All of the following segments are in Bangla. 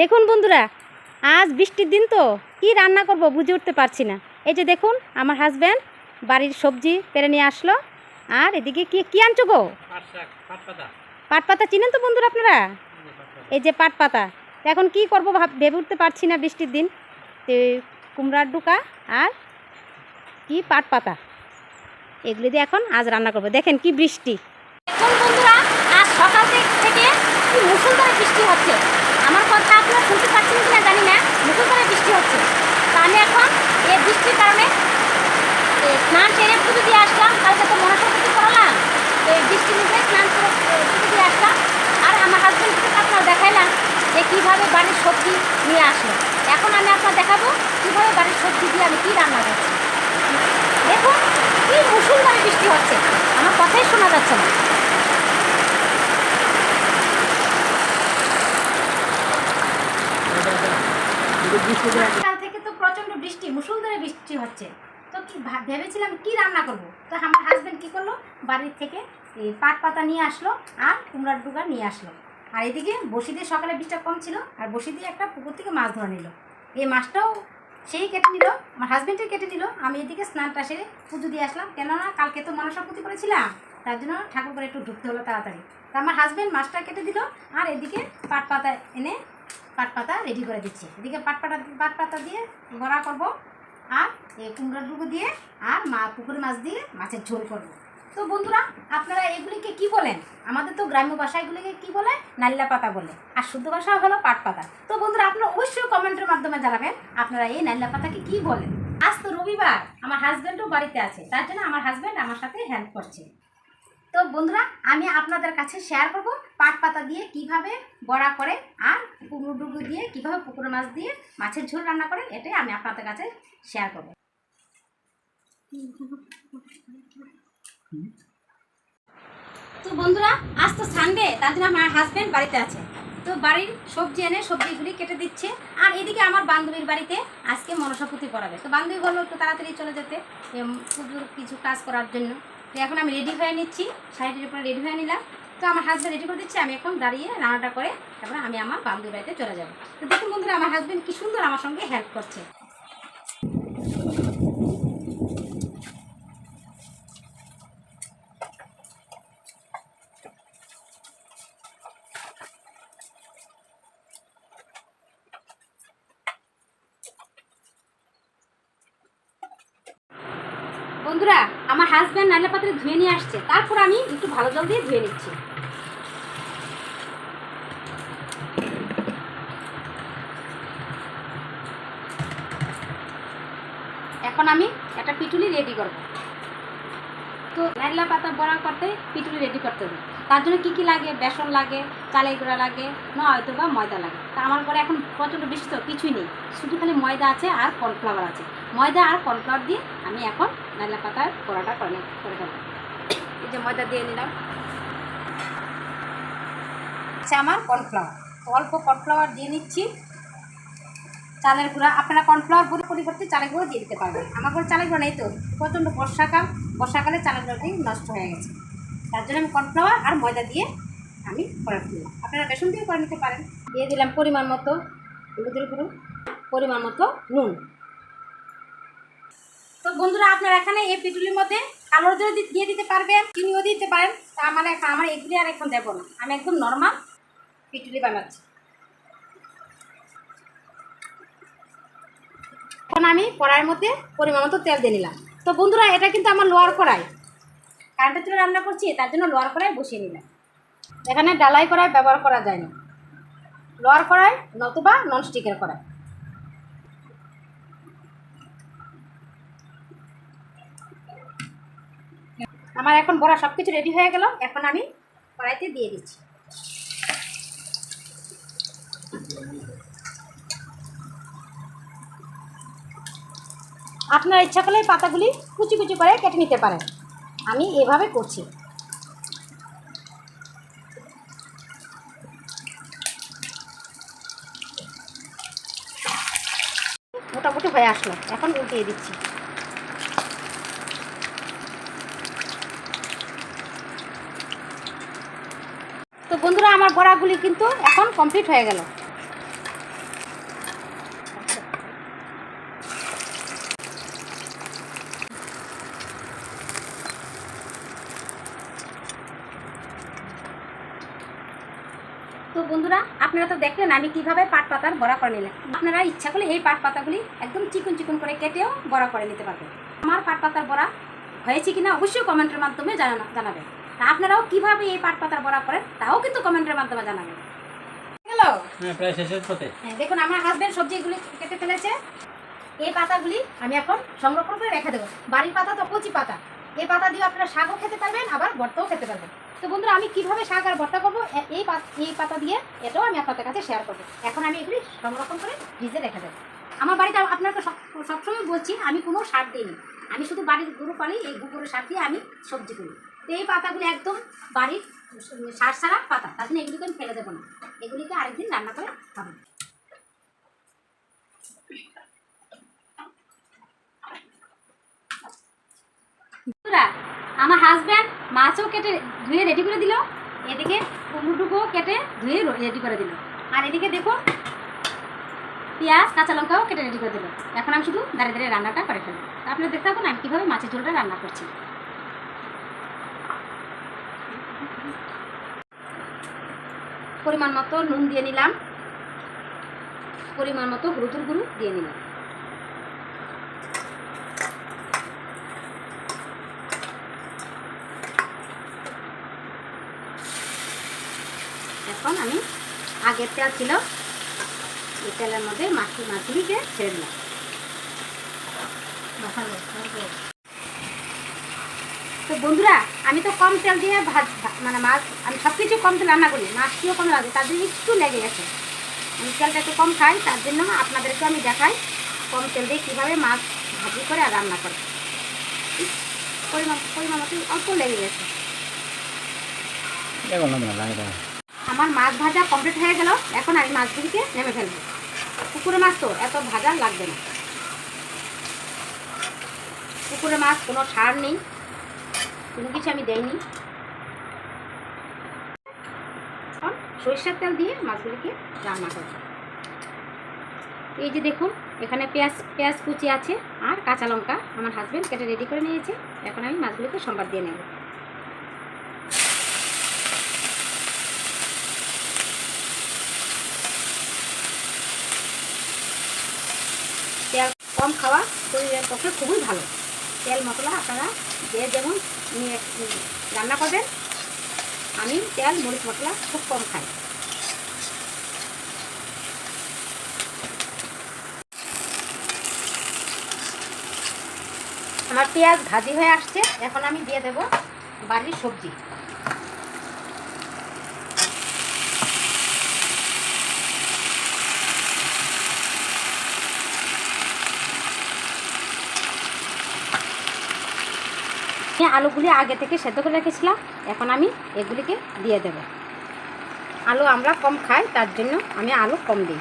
দেখুন বন্ধুরা আজ বৃষ্টির দিন তো কি রান্না করব বুঝে উঠতে পারছি না। এই যে দেখুন আমার হাজব্যান্ড বাড়ির সবজি পেরে নিয়ে আসলো। আর এদিকে কি কি আনছো গো? পাট পাতা। চিনেন তো বন্ধুরা আপনারা? এই যে পাট পাতা। এখন কি করব ভাব ভেবে উঠতে পারছি না বৃষ্টির দিন। তো কুমড়ার ডুকা আর কি পাট পাতা। এগুলি দিয়ে এখন আজ রান্না করব। দেখেন কি বৃষ্টি। এখন বন্ধুরা আজ সকাল থেকে থেকে কি মুসুলধারে বৃষ্টি হচ্ছে। আমার কথা আপনারা শুনতে পাচ্ছেন কিনা জানি না, মুখে করে বৃষ্টি হচ্ছে। তো আমি এখন এই বৃষ্টির কারণে স্নান সেরে পুজো দিয়ে আসলাম, কালকে তো মনসংক্রান্তি করালাম, তো এই বৃষ্টির মধ্যে স্নান করে পুজো দিয়ে আসলাম। আর আমার হাজব্যান্ডকে আপনারা দেখাইলাম যে কীভাবে বাড়ির সবজি নিয়ে আসলো। এখন আমি আপনার দেখাবো কীভাবে বাড়ির সবজি দিয়ে আমি কী রান্না করছি। দেখুন, কি মুসুলধারে বৃষ্টি হচ্ছে। আমার কথাই শোনা যাচ্ছে না। কাল থেকে তো প্রচণ্ড বৃষ্টি মুসুলধারে বৃষ্টি হচ্ছে। তো ভেবেছিলাম কি রান্না করব? তো আমার হাজবেন্ড কি করল? বাড়ির থেকে এই পাট পাতা নিয়ে আসলো আর কুমড়ার ডুগা নিয়ে আসলো। আর এদিকে বসি দিয়ে সকালে বৃষ্টিটা কম ছিল আর বসি দিয়ে একটা পুকুর থেকে মাছ ধরে নিল। এই মাছটাও সেই কেটে নিল, আমার হাজবেন্ডে কেটে নিল। আমি এদিকে স্নানটা সেরে পুজো দিয়ে আসলাম। কেননা কালকে তো মনসা পুজো করেছিলাম, তার জন্য ঠাকুর করে একটু ঢুকতে হলো তাড়াতাড়ি। তা আমার হাজবেন্ড মাছটা কেটে দিল আর এদিকে পাট পাতা এনে পাট পাতা রেডি করে দিচ্ছি। এদিকে পাট পাতা পাট পাতা দিয়ে বড়া করব আর এই কুমড়োর দিয়ে আর মা, পুকুরে মাছ দিয়ে মাছের ঝোল করব। তো বন্ধুরা, আপনারা এগুলিকে কি বলেন? আমাদের তো গ্রাম্য ভাষা এগুলিকে কি বলে? নাল্লা পাতা বলে। আর শুদ্ধ ভাষা হলো পাট পাতা তো বন্ধুরা, আপনারা অবশ্যই কমেন্টের মাধ্যমে জানাবেন আপনারা এই নাল্লা পাতাকে কি বলেন। আজ তো রবিবার, আমার হাজব্যান্ডও বাড়িতে আছে, তার জন্য আমার হাজব্যান্ড আমার সাথে হেল্প করছে। তো বন্ধুরা, আমি আপনাদের কাছে শেয়ার করব পাট পাতা দিয়ে কীভাবে বড়া করে আর কুমড়ো ডুগু দিয়ে কীভাবে পুকুর মাছ দিয়ে মাছের ঝোল রান্না করে, এটাই আমি আপনাদের কাছে শেয়ার করব। তো বন্ধুরা, আজ তো সানডে তার জন্য আমার হাজব্যান্ড বাড়িতে আছে। তো বাড়ির সবজি এনে সবজিগুলি কেটে দিচ্ছে। আর এদিকে আমার বান্ধবীর বাড়িতে আজকে মনসাপুতি করাবে তো বান্ধবী বলল একটু তাড়াতাড়ি চলে যেতে কিছু কাজ করার জন্য। তো এখন আমি রেডি হয়ে নিচ্ছি, শাড়িটির উপরে রেডি হয়ে নিলাম। তো আমার হাজব্যান্ড রেডি করে দিচ্ছে, আমি এখন দাঁড়িয়ে রান্নাটা করে তারপরে আমি আমার বান্ধবী বাড়িতে চলে যাব। তো দেখুন বন্ধুরা, আমার হাজব্যান্ড কি সুন্দর আমার সঙ্গে হেল্প করছে। বন্ধুরা, আমার হাজব্যান্ড নাইলা পাত্রে ধুয়ে নিয়ে আসছে। তারপর আমি একটু ভালো জল দিয়ে ধুয়ে নিচ্ছি। এখন আমি একটা পিটুলি রেডি করব। তো নাইলা পাতা বড়া করতে পিটুলি রেডি করতে হবে। তার জন্য কী কী লাগে? বেসন লাগে, চালের গুঁড়া লাগে, না হয়তো বা ময়দা লাগে। তা আমার ঘরে এখন প্রচণ্ড বেশি তো, কিছুই নেই। শুধু খালি ময়দা আছে আর কর্নফ্লাওয়ার আছে। ময়দা আর কর্নফ্লাওয়ার দিয়ে আমি এখন নাইলা পাতার বড়াটা করে করে দেবো এই যে ময়দা দিয়ে নিলাম। আচ্ছা আমার কর্নফ্লাওয়ার অল্প কর্নফ্লাওয়ার দিয়ে নিচ্ছি। চালের গুঁড়া আপনারা কর্নফ্লাওয়ার পুরো পরিবর্তে চালের গুঁড়ো দিয়ে দিতে পারবেন। আমার ঘরে চালের গুঁড়ো নেই তো। প্রচণ্ড বর্ষাকাল। বর্ষাকালে চালের গুঁড়োটি নষ্ট হয়ে গেছে। তার জন্য আমি কর্নফ্লাওয়ার আর ময়দা দিয়ে আমি করে দিলাম আপনারা বেসন দিয়ে করে নিতে পারেন। দিয়ে দিলাম পরিমাণ মতো হলুদের গুঁড়ো, পরিমাণ মতো নুন। তো বন্ধুরা, আপনারা এখানে এই পিটুলির মধ্যে কালোর জল দিয়ে দিতে পারবেন, চিনিও দিতে পারেন। তা আমার এখন আমার এগুলি আর এখন দেবো না। আমি একদম নর্মাল পিটুলি বানাচ্ছি। এখন আমি কড়াইয়ের মধ্যে পরিমাণ মতো তেল দিয়ে নিলাম। তো বন্ধুরা, এটা কিন্তু আমার লোয়ার কড়াই। কারেন্টের চুলে রান্না করছি, তার জন্য লোয়ার কড়াই বসিয়ে নিলাম। এখানে ডালাই কড়াই ব্যবহার করা যায় না। লোয়ার কড়াই নতুবা ননস্টিকের কড়াই। আমার এখন বড়া সব কিছু রেডি হয়ে গেল, এখন আমি কড়াইতে দিয়ে দিচ্ছি। আপনার ইচ্ছা করলে পাতাগুলি কুচি কুচি করে কেটে নিতে পারেন। আমি এভাবে করছি। মোটামুটি হয়ে আসলো। এখন উল্টিয়ে দিচ্ছি। বন্ধুরা, আমার বড়াগুলি কিন্তু এখন কমপ্লিট হয়ে গেল। তো বন্ধুরা, আপনারা তো দেখলেন আমি কীভাবে পাট পাতার বড়া করে নিলাম। আপনারা ইচ্ছা করলে এই পাট পাতাগুলি একদম চিকন চিকন করে কেটেও বড়া করে নিতে পারবেন। আমার পাট পাতার বড়া হয়েছে কিনা অবশ্যই কমেন্টের মাধ্যমে জানাবেন। তা আপনারাও কীভাবে এই পাট পাতার বড়া করেন তাও কিন্তু কমেন্টের মাধ্যমে জানাবেন। হ্যালো হ্যাঁ প্রায় শেষের পথে হ্যাঁ, দেখুন আমার হাজবেন্ড সবজিগুলি কেটে ফেলেছে। এই পাতাগুলি আমি এখন সংরক্ষণ করে রেখে দেবো। বাড়ির পাতা তো কচি পাতা। এই পাতা দিয়ে আপনারা শাকও খেতে পারবেন আবার ভর্তাও খেতে পারবেন। তো বন্ধুরা আমি কীভাবে শাক আর ভর্তা করব এই পাত- এই পাতা দিয়ে এটাও আমি আপনাদের কাছে শেয়ার করব। এখন আমি এগুলি সংরক্ষণ করে ভিজে রেখে দেবো। আমার বাড়িতে আপনাকে সব সবসময় বলছি আমি কোনো সার দিইনি। আমি শুধু বাড়ির গরু পালি এই গোবরের সার দিয়ে আমি সবজি করি। তো এই পাতাগুলি একদম বাড়ির সার সারা পাতা। তার জন্য এগুলিকে আমি ফেলে দেবো না। এগুলিকে আরেকদিন রান্না করে খাব। আমার হাজব্যান্ড মাছও কেটে ধুয়ে রেডি করে দিল। এদিকে কুমড়োটুকুও কেটে ধুয়ে রেডি করে দিল। আর এদিকে দেখো, পেঁয়াজ, কাঁচা লঙ্কাও কেটে রেডি করে দিল। এখন আমি শুধু দাঁড়িয়ে দাঁড়িয়ে রান্নাটা করে ফেলব। আপনারা দেখতে থাকুন আমি কীভাবে মাছের ঝোলটা রান্না করছি। পরিমাণ মতো নুন দিয়ে নিলাম। পরিমাণ মতো হলুদের গুঁড়ো দিয়ে নিলাম। এখন আমি আগের তেল ছিল, এই তেলের মধ্যে মাছি মাছগুলিকে ছেড়ে দিলাম। তো বন্ধুরা আমি তো কম তেল দিয়ে ভাজ মানে মাছ আমি সব কিছু কম তেল রান্না করি মাছটিও কম লাগে তার জন্য একটু লেগে গেছে আমি তেলটা একটু কম খাই তার জন্য আপনাদেরকে আমি দেখাই কম তেল দিয়ে কীভাবে মাছ ভাজি করে আর রান্না করে। পরিমাণ পরিমাণ মতো অল্প লেগে গেছে। আমার মাছ ভাজা কমপ্লিট হয়ে গেল এখন আমি মাছগুলিকে নেমে ফেলব। পুকুরে মাছ তো এত ভাজা লাগবে না। পুকুরে মাছ কোনো সার নেই কোনো কিছু আমি দেয়নি সরিষার তেল দিয়ে মাছগুলিকে রান্না করব। এই যে দেখুন, এখানে পেঁয়াজ পেঁয়াজ কুচি আছে আর কাঁচা লঙ্কা আমার হাজবেন্ড কেটে রেডি করে নিয়েছে। এখন আমি মাছগুলিকে সম্বাদ দিয়ে নেব। তেল কম খাওয়া শরীরের পক্ষে খুবই ভালো। তেল মশলা আপনারা যে যেমন নিয়ে রান্না করবেন, আমি তেল, মরিচ মশলা খুব কম খাই। আমার পেঁয়াজ ভাজি হয়ে আসছে, এখন আমি দিয়ে দেব বাড়ির সবজি। আলুগুলি আগে থেকে সেদ্ধ করে রেখেছিলাম। এখন আমি এগুলিকে দিয়ে দেব। আলু আমরা কম খাই, তার জন্য আমি আলু কম দিই।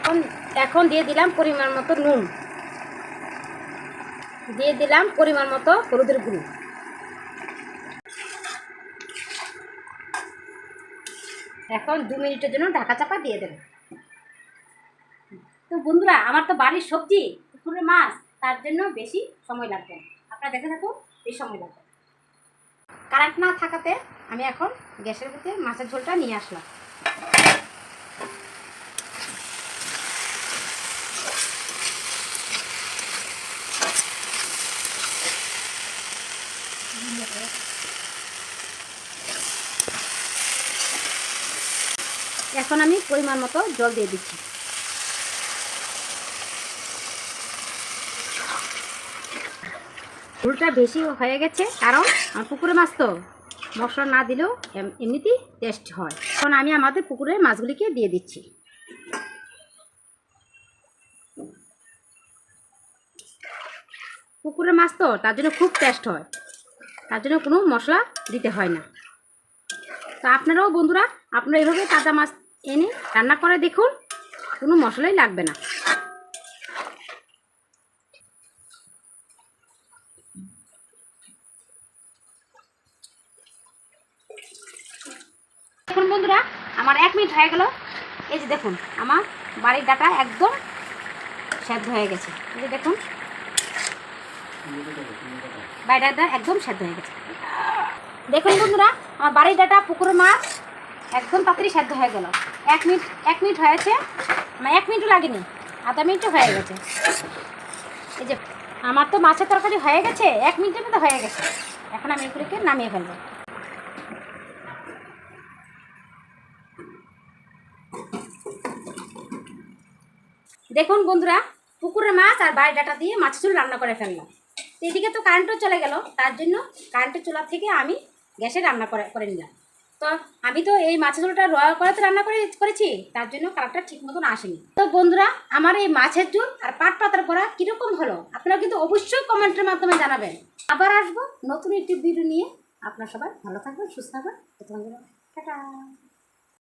এখন এখন দিয়ে দিলাম পরিমাণ মতো নুন। দিয়ে দিলাম পরিমাণ মতো হলুদের গুঁড়ো। এখন দু মিনিটের জন্য ঢাকা চাপা দিয়ে দেবো। তো বন্ধুরা, আমার তো বাড়ির সবজি, পুকুরের মাছ, তার জন্য বেশি সময় লাগবে। আপনারা দেখে থাকুন, বেশি সময় লাগবে। কারেন্ট না থাকাতে আমি এখন গ্যাসের ভিতরে মাছের ঝোলটা নিয়ে আসলাম। এখন আমি পরিমাণ মতো জল দিয়ে দিচ্ছি। ঝোলটা বেশি হয়ে গেছে, কারণ পুকুরে মাছ তো। মশলা না দিলেও এম- এমনিতেই টেস্ট হয়। এখন আমি আমাদের পুকুরের মাছগুলিকে দিয়ে দিচ্ছি। পুকুরের মাছ তো, তার জন্য খুব টেস্ট হয়। তার জন্য কোনো মশলা দিতে হয় না। তো আপনারাও বন্ধুরা, আপনারা এভাবে তাজা মাছ এনে রান্না করে দেখুন, কোনো মশলাই লাগবে না দেখুন বন্ধুরা, আমার এক মিনিট হয়ে গেল। এই যে দেখুন, আমার বাড়ির ডাটা একদম সেদ্ধ হয়ে গেছে। এই যে দেখুন। বাইরেটা একদম সেদ্ধ হয়ে গেছে। দেখুন বন্ধুরা, আমার বাড়ির ডাটা, পুকুরের মাছ একদম তাড়াতাড়ি সেদ্ধ হয়ে গেল। এক মিনিট এক মিনিট হয়েছে। আমার এক মিনিটও লাগেনি, আধা মিনিটও হয়ে গেছে। এই যে, আমার তো মাছের তরকারি হয়ে গেছে, এক মিনিটের মধ্যে হয়ে গেছে। এখন আমি এগুলোকে নামিয়ে ফেলব। দেখুন বন্ধুরা, পুকুরের মাছ আর বাড়ি ডাটা দিয়ে মাছের ঝোল রান্না করে ফেললাম। এদিকে তো কারেন্টও চলে গেল, তার জন্য কারেন্টের চুলা থেকে আমি গ্যাসে রান্না করে করে নিলাম। তো আমি তো এই মাছের ঝোলটা রয়া করে তো রান্না করে, করেছি, তার জন্য কালারটা ঠিক মতন আসেনি। তো বন্ধুরা, আমার এই মাছের ঝোল আর পাট পাতার বড়া কীরকম হলো, আপনারা কিন্তু অবশ্যই কমেন্টের মাধ্যমে জানাবেন। আবার আসব নতুন একটি ভিডিও নিয়ে। আপনার সবাই ভালো থাকবেন, সুস্থ থাকবেন। টাটা।